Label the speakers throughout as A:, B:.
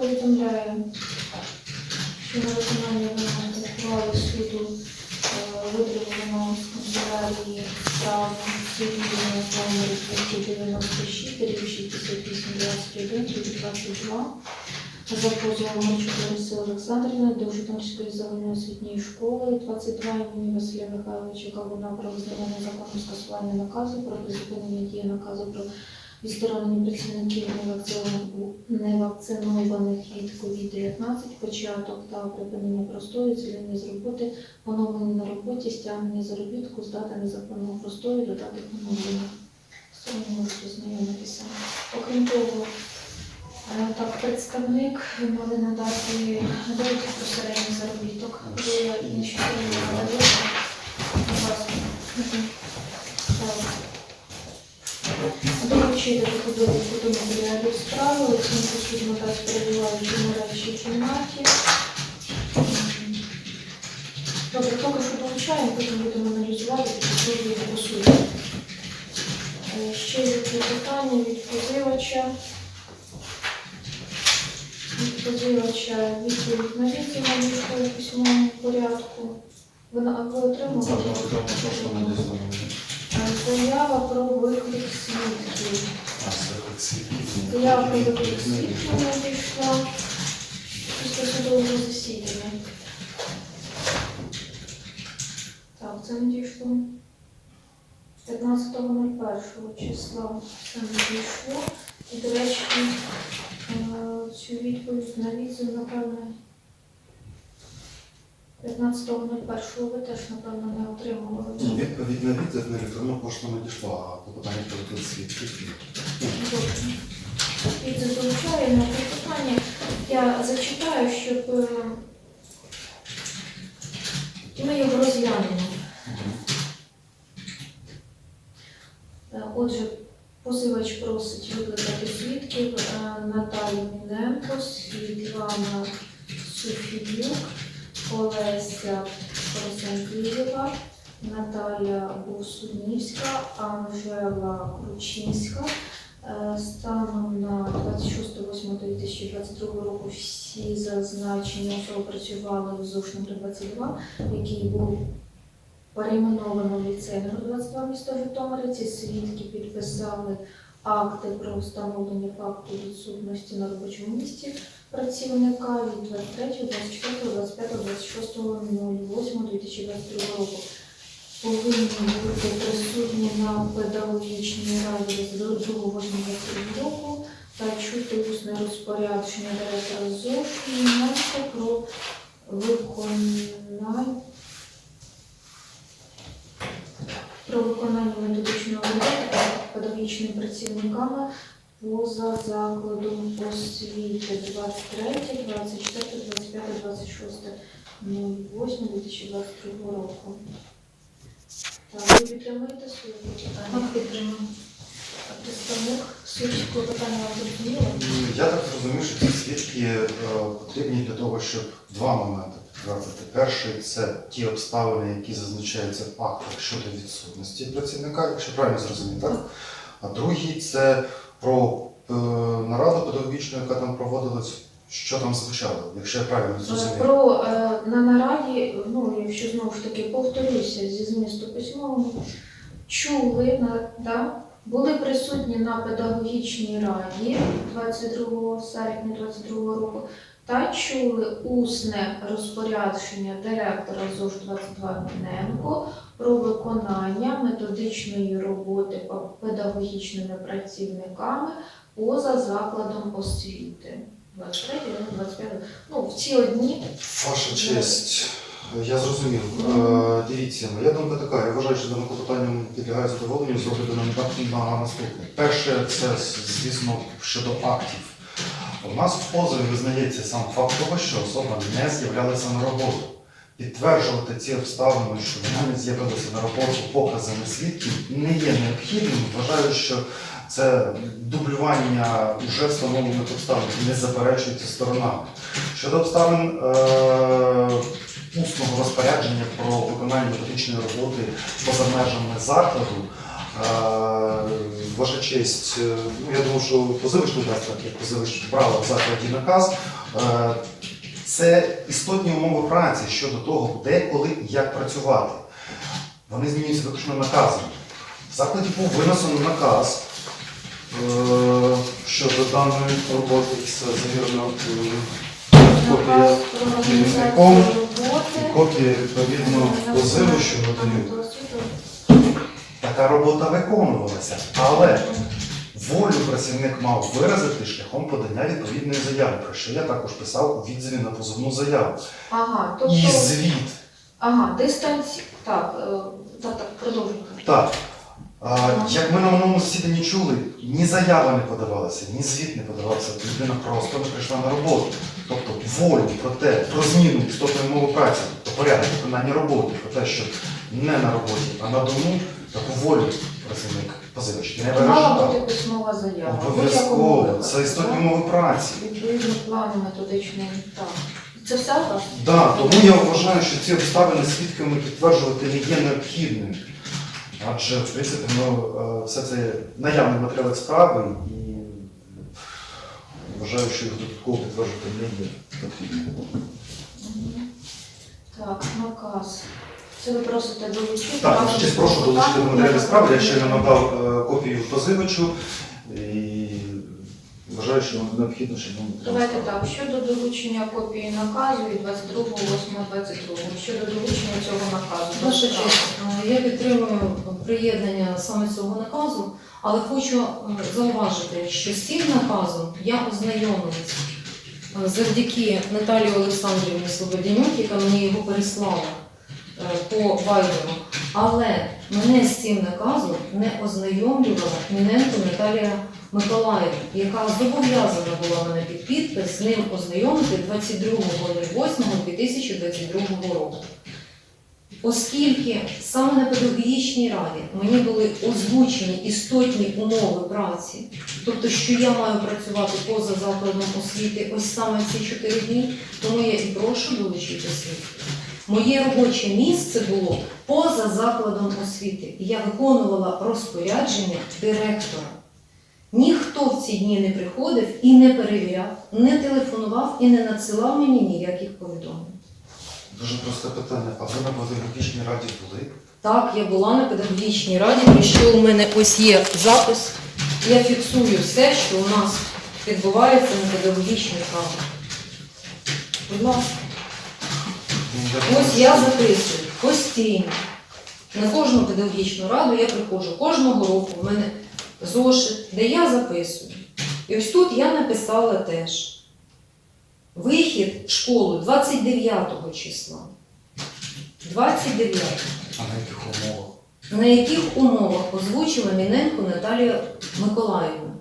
A: повідомляє, що на виконання вимоги ухвали суду е, витримано з канцелярії справи цивільної номер 296, рік 6821, 22, за позовом Марчук Лариси Олександрівни до Житомирської загальноосвітньої школи 22 імені Василя Михайловича Кавуна про визнання незаконного скасування наказу про призупинення дії наказу про відсторонення працівників невакцинованих- від COVID-19, початок та припинення простою, звільнення з роботи, поновлення на роботі, стягнення заробітку, здати незаконного простою, додати поновлення. Сторони можуть ознайомитися. Окрім того, е, так, представник мали надати довідку про середній заробіток, ви інші сторони надали. Будь ласка. Так. Долучити таку довідку до матеріалів справи, оцінку судно та перебуваючи в нарешті кімнаті. Добре, поки що долучаємо, потім будемо аналізувати, тоді по суді. Е, Ще є питання від позивача. Від позивача відповідь на відзив надійшла у письмовому порядку. Ви, ви отримали? Е, Заява про виклик свідків.
B: А, це як свідків.
A: Заява про виклик свідків надійшла після судового засідання. Так, це надійшло 15.01 числа. Це надійшло. І, до речі, е, цю відповідь на відзив, напевне, 15.01 ви теж, напевно, не отримували.
B: Ні, Відповідь на відзив на електронну пошту надійшла, а попитання про свідків.
A: І на це питання. Я зачитаю, щоб е, ми його розглянемо. Е, Отже, позивач просить викликати свідків е, Наталію Міненко, Світлана Софіюк, Олеся Поросенкієва, Наталя Бусунівська, Анжела Кручинська. Е, Станом на 26.08.2022 року всі зазначені особи працювали в ЗОШ номер 22, який був перейменовано в ліцей номер 22 міста Житомира. Ці свідки підписали акти про встановлення факту відсутності на робочому місці працівника від 23, 24, 25, 26, 08, 2022 року повинні бути присутні на педагогічній раді з 2 року та чути усне розпорядження директора ЗОШ Міненко про виконання про виконання методичної роботи педагогічними працівниками поза закладом освіти 23, 24, 25, 26 08 2022 року. Так, ви підтримуєте своє питання? Підтримую. Представник суть клопотання вам зрозуміло?
B: Я так зрозумів, що ці свідки е, потрібні для того, щоб два моменти підтвердити. Перший це ті обставини, які зазначаються в актах щодо відсутності працівника, якщо правильно зрозумів, так? А другий це про е, нараду педагогічну, яка там проводилась, що там звучало, якщо я правильно зрозумів.
A: Про е, на нараді, ну якщо знову ж таки повторюся зі змісту письмового, чули на да, були присутні на педагогічній раді 22 серпня 22 року та чули усне розпорядження директора ЗОЖ 22 Міненко про виконання методичної роботи педагогічними працівниками поза закладом освіти. 23, 25, ну в ці одні
B: Ваша честь, я зрозумів. Е, Дивіться, моя думка така. Я вважаю, що дане клопотання підлягає задоволенню з огляду на, на наступне. Перше, це звісно щодо актів. У нас в позові визнається сам факт того, що особа не з'являлася на роботу. Підтверджувати ці обставини, що вона не з'явилася на роботу показами свідків, не є необхідним. Вважаю, що це дублювання вже встановлених обставин не заперечується сторонами. Щодо обставин е, усного розпорядження про виконання методичної роботи поза межами закладу, Е, Ваша честь, е, ну я думаю, що позивач не дасть так, як позивач брала в закладі наказ. Е, Це істотні умови праці щодо того, де, коли і як працювати. Вони змінюються виключно наказом. В закладі був винесений наказ щодо даної роботи. Це завірено е, копія керівником і копія відповідно позиву, що надають. Така робота виконувалася, але волю працівник мав виразити шляхом подання відповідної заяви, про що я також писав у відзиві на позовну заяву.
A: Ага, тобто,
B: І звіт.
A: ага, дистанція. Так, е, так, так, продовжуйте.
B: Так. А, як ми на минулому засіданні чули, ні заява не подавалася, ні звіт не подавався. Людина просто не прийшла на роботу. Тобто волю про те, про зміну істотної мови праці, тобто порядок виконання роботи, про те, що не на роботі, а на дому, таку волю працівник позивач не
A: Мала
B: виражав.
A: бути письмова заява.
B: Обов'язково. Це істотні мови праці.
A: Відповідно плану методичної. Так. Це все у вас?
B: Да, тому я вважаю, що ці обставини свідками підтверджувати не є необхідним. Адже, в принципі, ну, е, все це наявний матеріал справи і вважаю, що їх додатково підтверджувати не є потрібно.
A: Так, наказ. Це ви просите долучити.
B: Так, ще прошу долучити до
A: клопотання.
B: справи. Я ще не надав е, копію позивачу і вважаю, що необхідно, щоб він
A: Давайте так, щодо долучення копії наказу від 22.08.22, щодо долучення цього наказу.
C: Ваша честь, е, я підтримую приєднання саме цього наказу, але хочу е, зауважити, що з цим наказом я ознайомилась е, завдяки Наталії Олександрівні Слободянюк, яка мені його переслала е, по вайберу. Але мене з цим наказом не ознайомлювала Міненко Наталія Миколаївна, яка зобов'язана була мене під підпис з ним ознайомити 22.08.2022 року. Оскільки саме на педагогічній раді мені були озвучені істотні умови праці, тобто, що я маю працювати поза закладом освіти ось саме ці чотири дні, тому я і прошу долучити свідків. Моє робоче місце було поза закладом освіти, я виконувала розпорядження директора. Ніхто в ці дні не приходив і не перевіряв, не телефонував і не надсилав мені ніяких повідомлень.
B: Дуже просте питання. А ви на педагогічній раді були?
C: Так, я була на педагогічній раді, про що у мене ось є запис. Я фіксую все, що у нас відбувається на педагогічній раді. Будь ласка, ось я записую постійно. На кожну педагогічну раду я приходжу кожного року. У мене зошит, де я записую. І ось тут я написала теж. Вихід в школу 29 числа. 29.
B: А на яких умовах?
C: На яких умовах озвучила Міненко Наталія Миколаївна,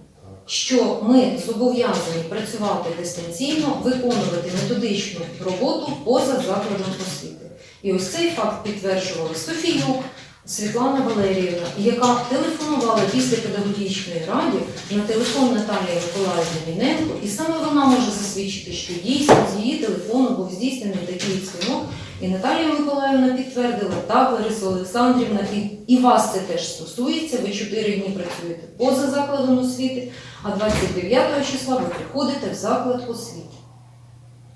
C: що ми зобов'язані працювати дистанційно, виконувати методичну роботу поза закладом освіти. І ось цей факт підтверджувала Софіюк Світлана Валеріївна, яка телефонувала після педагогічної раді на телефон Наталії Миколаївни Міненко, і саме вона може засвідчити, що дійсно з її телефону був здійснений такий дзвінок, і Наталія Миколаївна підтвердила, так, Лариса Олександрівна, і, і вас це теж стосується. Ви чотири дні працюєте поза закладом освіти, а 29 числа ви приходите в заклад освіти.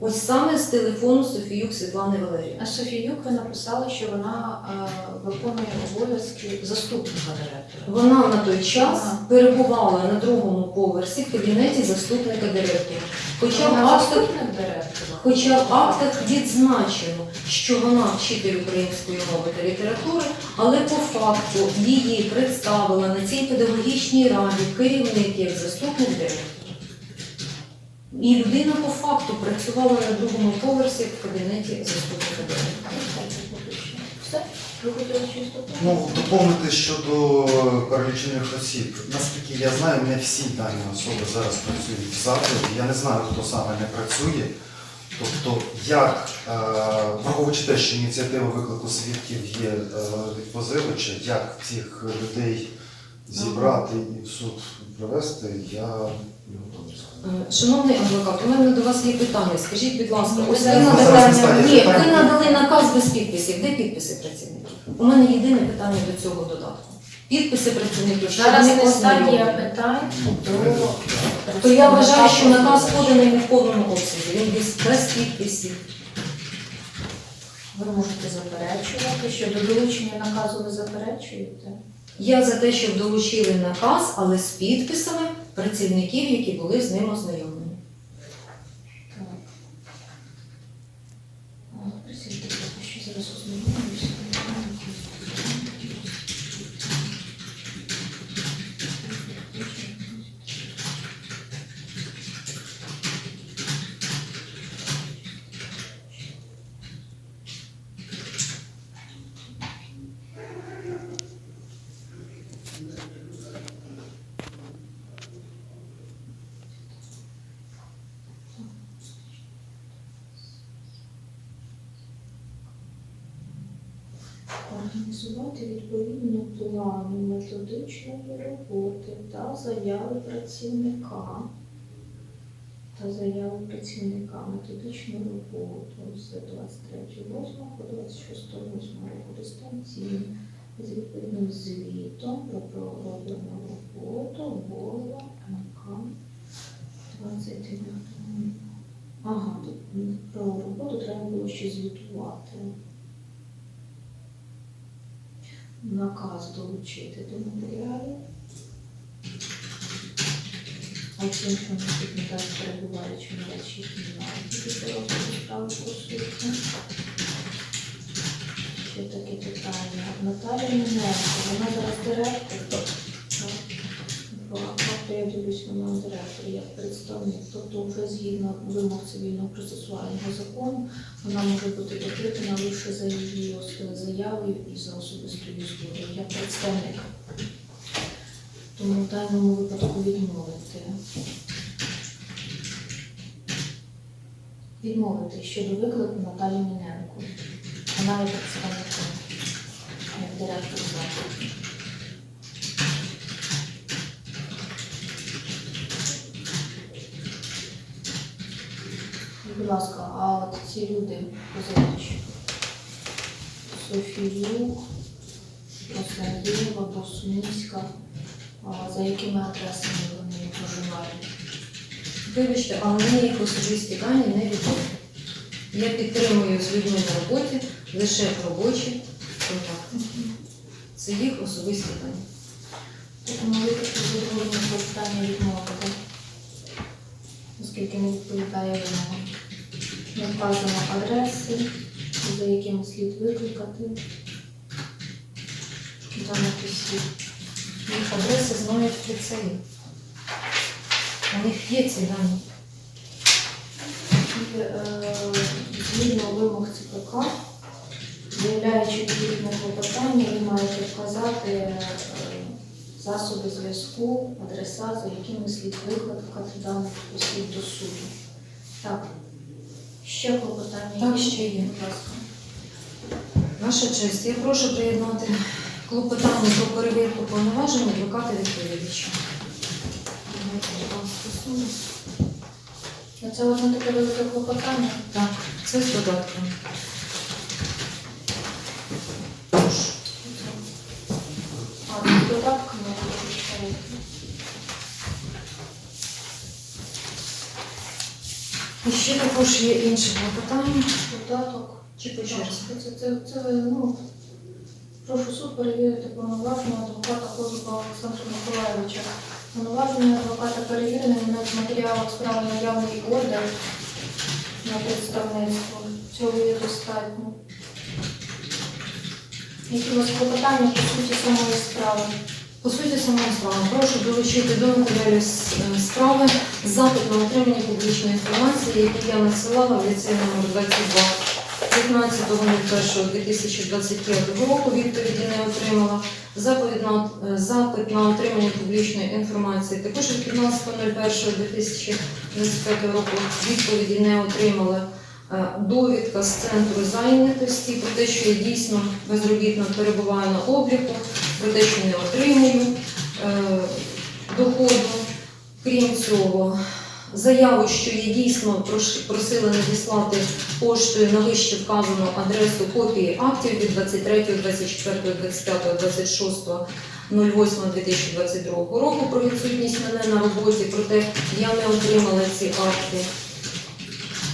C: Ось саме з телефону Софіюк Світлани Валеріївни.
A: А Софіюк ви написали, що вона е, виконує обов'язки заступника директора.
C: Вона на той час
A: Ага.
C: перебувала на другому поверсі в кабінеті заступника директора. Хоча в
A: Вона
C: актах,
A: заступник директора.
C: хоча в актах відзначено, що вона вчитель української мови та літератури, але по факту її представила на цій педагогічній раді керівник як заступник директора. І людина по факту працювала на другому поверсі в кабінеті заступника директора.
A: Все? Ви хотіли щось?
B: Ну, доповнити щодо перелічених осіб. Наскільки я знаю, не всі дані особи зараз працюють в закладі. Я не знаю, хто саме не працює. Тобто, як, е, враховуючи те, що ініціатива виклику свідків є е, від позивача, як цих людей зібрати і в суд привести, я не готовий сказати.
C: Е, Шановний адвокат, у мене до вас є питання. Скажіть, будь ласка,
A: Ну,
C: ось
A: ви
C: надали, ні, ви надали наказ без підписів. Де підписи працівників? У мене єдине питання до цього додатку. підписи працівників. щоб
A: Зараз
C: вони ознайомлені.
A: питань до
C: То я вважаю, що наказ поданий не в повному обсязі. Він без, без підписів.
A: Ви можете заперечувати, що до долучення наказу ви заперечуєте.
C: Я за те, щоб долучили наказ, але з підписами працівників, які були з ним ознайомлені.
A: Так. А, присідьте, я ще зараз ознайомлюся. Організувати відповідно плану методичної роботи та заяви працівника та заяви працівника методичну роботу з 23.08 по 26.08 року дистанційно з відповідним звітом про пророблену роботу голова МК 29. Ага, про роботу треба було ще звітувати. Наказ долучити до матеріалів. А наступний що перебуваючи на речі кімнаті справи суті. Ще таке питання. Наталя Міненко, вона зараз директор. Факту я дивлюсь, вона директор як представник. Тобто вже згідно вимог цивільного процесуального закону вона може бути покликана лише за її заявою і за особистою згодою. Я представник. Тому в даному випадку відмовити. Відмовити щодо виклику Наталі Міненко. Вона є представником, як директор закладу. Будь ласка, а от ці люди позивачі? Софіюк, Осадєва, Босміська, за якими адресами вони проживають?
C: Вибачте, але мені їх особисті дані не відомі. Я підтримую з людьми на роботі лише робочі контакти. Це їх особисті дані.
A: Тому випадку задоволення питання відмовити, оскільки не відповідає вимогам. Не вказано адреси, за якими слід викликати даних осіб.
C: Їх адреси знають в ліцеї. У них є ці дані.
A: І, е, Згідно вимог ЦПК, заявляючи відповідне клопотання, ви маєте вказати е, засоби зв'язку, адреса, за якими слід викликати даних осіб до суду. Так. Ще клопотання
C: Так, ще є.
A: Будь ласка.
C: Ваша честь, я прошу приєднати клопотання про перевірку повноважень адвоката відповідача.
A: Це одне таке велике клопотання.
C: Так, це з додатком. Прошу.
A: А, з додатками вибачаю.
C: І ще також є інше клопотання.
A: Додаток.
C: Чи по черзі?
A: Це, це, це, ну, прошу суд перевірити повноваження адвоката Козуба Олександра Миколаєвича. Повноваження адвоката перевірені в матеріалах справи наявний ордер на представництво. Цього є достатньо. Які у вас клопотання по суті самої справи?
C: По суті, самої справи прошу долучити до матеріалів е, справи запит на отримання публічної інформації, який я надсилала в ліцей номер 22 15.01.2025 року. Відповіді не отримала. Запит на, е, запит на отримання публічної інформації також від 15.01.2025 року відповіді не отримала. Е, Довідка з центру зайнятості про те, що я дійсно безробітно перебуваю на обліку про те, що не отримую е, доходу. Крім цього, заяву, що я дійсно просила надіслати поштою на вище вказану адресу копії актів від 23, 24, 25, 26 08.2022 року про відсутність мене на роботі, проте я не отримала ці акти.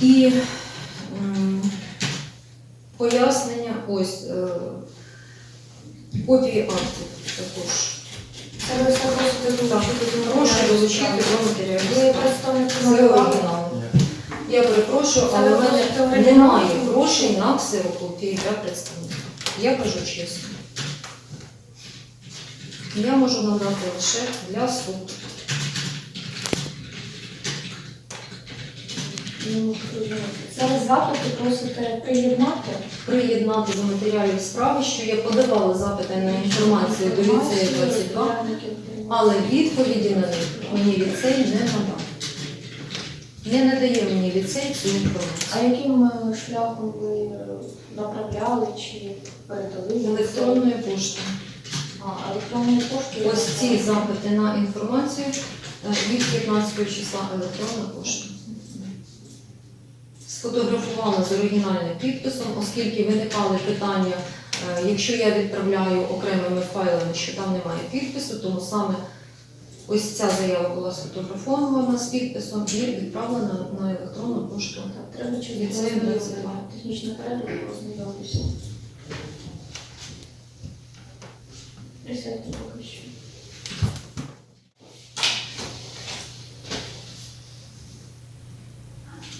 C: І м, пояснення, ось е, копії актів також.
A: Це ви все просите
C: Так, прошу долучити до
A: Ви
C: матеріалів.
A: представник
C: Це оригінал. Я перепрошую, але в мене немає грошей на ксерокопії для представника. Я кажу чесно. Я можу надати лише для суду.
A: Зараз запити просите приєднати.
C: Приєднати до матеріалів справи, що я подавала запити на інформацію до ліцею 22, але відповіді на них мені ліцей не надав. Не надає мені ліцей цю інформацію.
A: А яким е, шляхом ви е, направляли чи передали?
C: Електронною поштою.
A: А, електронної пошти?
C: Ось ці запити на інформацію е, від 15 числа електронна пошта. Сфотографувала з оригінальним підписом, оскільки виникали питання, е, якщо я відправляю окремими файлами, що там немає підпису, тому саме ось ця заява була сфотографована з підписом і відправлена на електронну пошту.
A: Так, треба
C: 22.
A: технічна перерва ознайомитися. Присядьте поки що.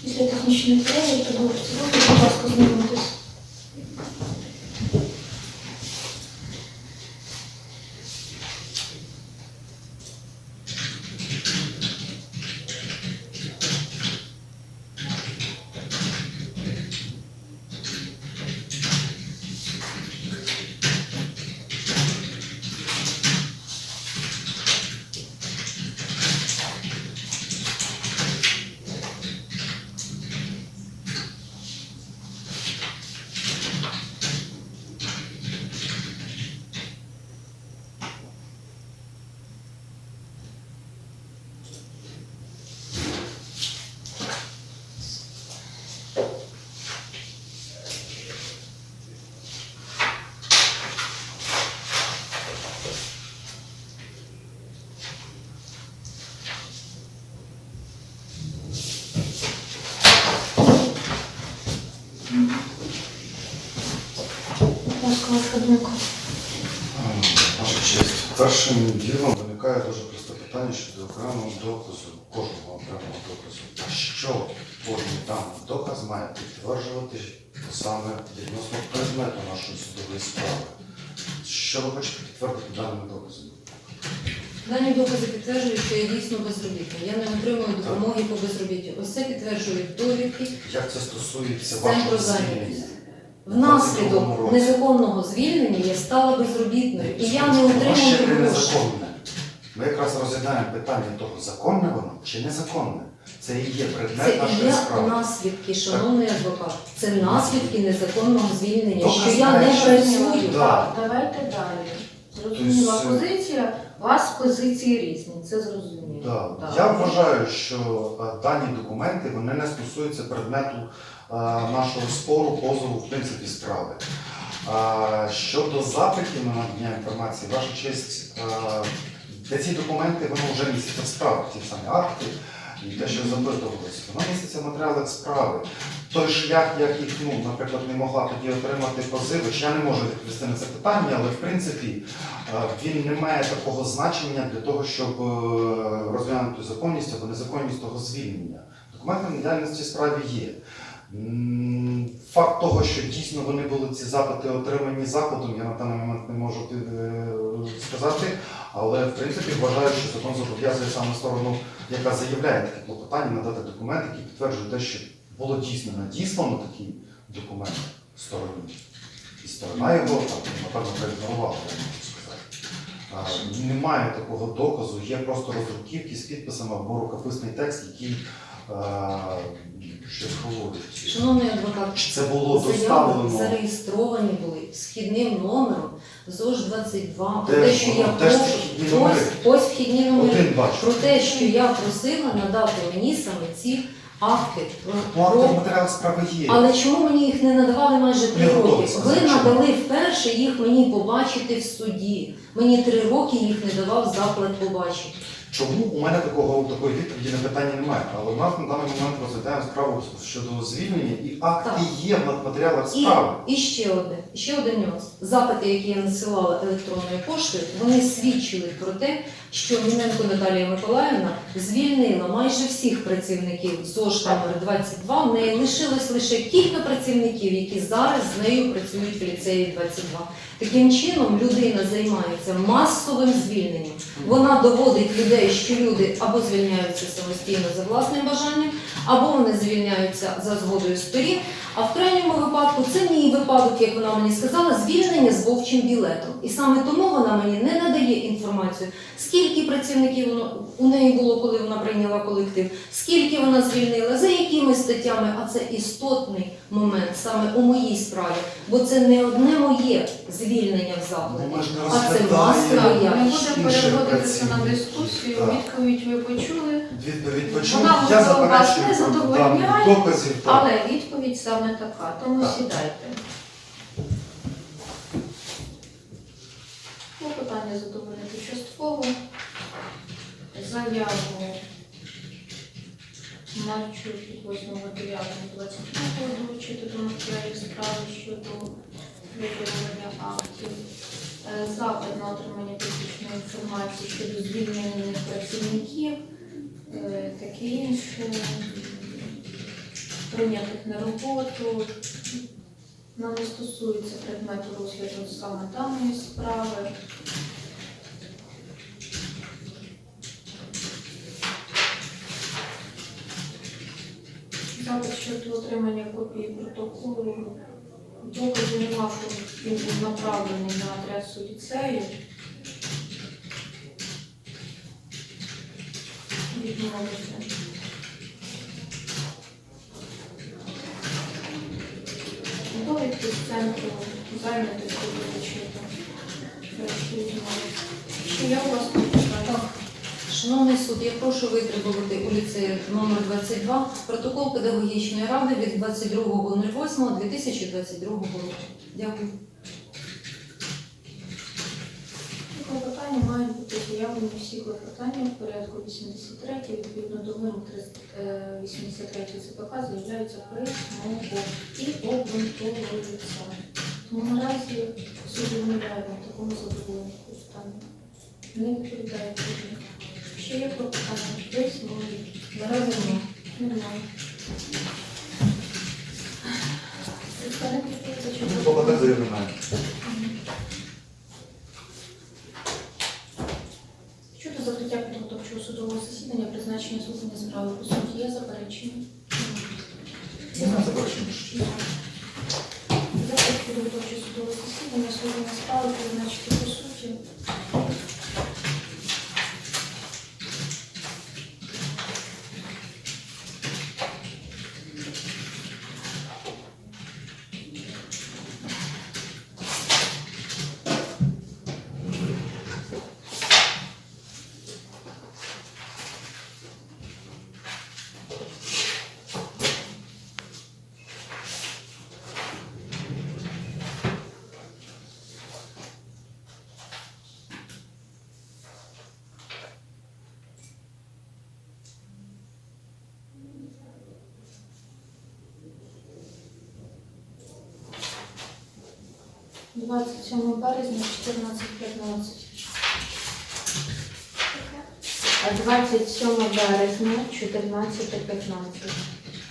A: Після технічної продовжуйте руки, будь ласка, знайомитись. Будь ласка, ваша думка.
B: Ваша честь. Першим ділом виникає дуже просте питання щодо окремого доказу, кожного окремого доказу. А що кожен даний доказ має підтверджувати саме відносно предмету нашої судової справи? Що ви хочете підтвердити даними доказами?
C: Дані докази підтверджують, що я дійсно безробітна. Я не отримую допомоги по безробіттю. Ось це підтверджують довідки
B: Як це стосується вашого звільнення?
C: Внаслідок незаконного звільнення я стала безробітною і я не отримую грошей.
B: Ми якраз розглядаємо питання того, законне воно чи незаконне. Це і є предмет
C: Це і
B: нашої
C: є
B: справи.
C: наслідки, шановний адвокат. Це наслідки незаконного звільнення,
B: Доказ
C: що я не працюю.
B: Да.
D: Так, давайте далі. Зрозуміла
B: Тобто,
D: позиція, у вас позиції різні, це зрозуміло.
B: Да.
D: Так.
B: Я вважаю, що е, дані документи вони не стосуються предмету е, нашого спору, позову, в принципі, справи. А Щодо запитів на надання інформації, ваша честь, е, де ці документи вони вже містяться в справах, ті самі акти і те, що запитувалося, воно міститься в матеріалах справи. Той шлях, як їх, ну, наприклад, не могла тоді отримати позивач, я не можу відповісти на це питання, але в принципі е, він не має такого значення для того, щоб е, розглянути законність або незаконність того звільнення. Документи на діяльності справі є. Факт того, що дійсно вони були ці запити отримані закладом, я на даний момент не можу е, сказати, але в принципі вважаю, що закон зобов'язує саме сторону, яка заявляє такі клопотання, надати документ, який підтверджує те, що було дійсно надіслано такий документ стороні. І сторона його напевно проігнорувала, я можу сказати. А, Немає такого доказу, є просто роздруківки з підписами або рукописний текст, який щось говорить.
C: Шановний адвокат,
B: Це було
C: заяви
B: доставлено.
C: зареєстровані були з вхідним номером ЗОЖ 22. Про те, що я прошу,
B: вхідні номери?
C: ось, ось вхідні номери.
B: Один бачу.
C: Про те, що я просила надати мені саме ці акти.
B: матеріал акти
C: про-
B: в матеріалах справи є.
C: Але чому мені їх не надавали майже три
B: готовий
C: роки? Ви
B: сказати, чому.
C: надали вперше їх мені побачити в суді. Мені три роки їх не давав заклад побачити.
B: Чому у мене такого такої відповіді на питання немає? Але у нас на даний момент розглядаємо справу щодо звільнення, і акти
C: Так.
B: є в матеріалах
C: І,
B: справи.
C: і ще одне, ще один нюанс. Запити, які я надсилала електронною поштою, вони свідчили про те, що Міненко Наталія Миколаївна звільнила майже всіх працівників ЗОЖ номер 22. В неї лишилось лише кілька працівників, які зараз з нею працюють в ліцеї 22. Таким чином людина займається масовим звільненням. Вона доводить людей, що люди або звільняються самостійно за власним бажанням, або вони звільняються за згодою сторін. А в крайньому випадку це мій випадок, як вона мені сказала, звільнення з вовчим білетом. І саме тому вона мені не надає інформацію, скільки працівників у неї було, коли вона прийняла колектив, скільки вона звільнила, за якими статтями. А це істотний момент саме у моїй справі, бо це не одне моє звільнення в закладі.
B: Ну, не
C: А це масове
A: Так, ми будемо переводитися на
B: працівників.
A: Дискусію.
B: Так.
A: Відповідь ви почули,
B: Відповідь почув.
A: Вона,
B: Я
A: можливо, вас
B: заперечую
A: не задовольняє,
B: доказів. так.
A: але відповідь саме така. Тому
B: Так.
A: сідайте. Клопотання задовольнити частково. Заяву Марчук від 8.9.25 долучити до матеріалів справи щодо виділення актів. Е, Запит на отримання технічної інформації щодо звільнених працівників, е, таке інше, прийнятих на роботу. Нам не стосується предмету розгляду саме даної справи. Запит щодо отримання копії протоколу. Доказу нема, що він був направлений на адресу ліцею. Відмовити. Довідки з центру зайнятості відмовити. Чи є у вас питання?
C: Шановний суд, я прошу витребувати у ліцеї номер 22 протокол педагогічної ради від 22.08.2022 року. Дякую.
A: Клопотання мають бути заявлені всі клопотання в порядку 83, відповідно до вимог 83 ЦПК заявляються при мову і обґрунтовуються. Тому наразі суд відмовляє в такому задоволенні клопотання. Не відповідає. Ще є клопотання? Висновлені.
C: Наразі ні.
A: Немає. Представник відповідача.
B: Клопотань заявлення немає.
A: Щодо закриття підготовчого судового засідання, призначення слухання справи по суті є заперечення.
B: Немає
A: підготовчого судового засідання, слухання справи призначити 27 березня 14.15. А 27 березня 14.15.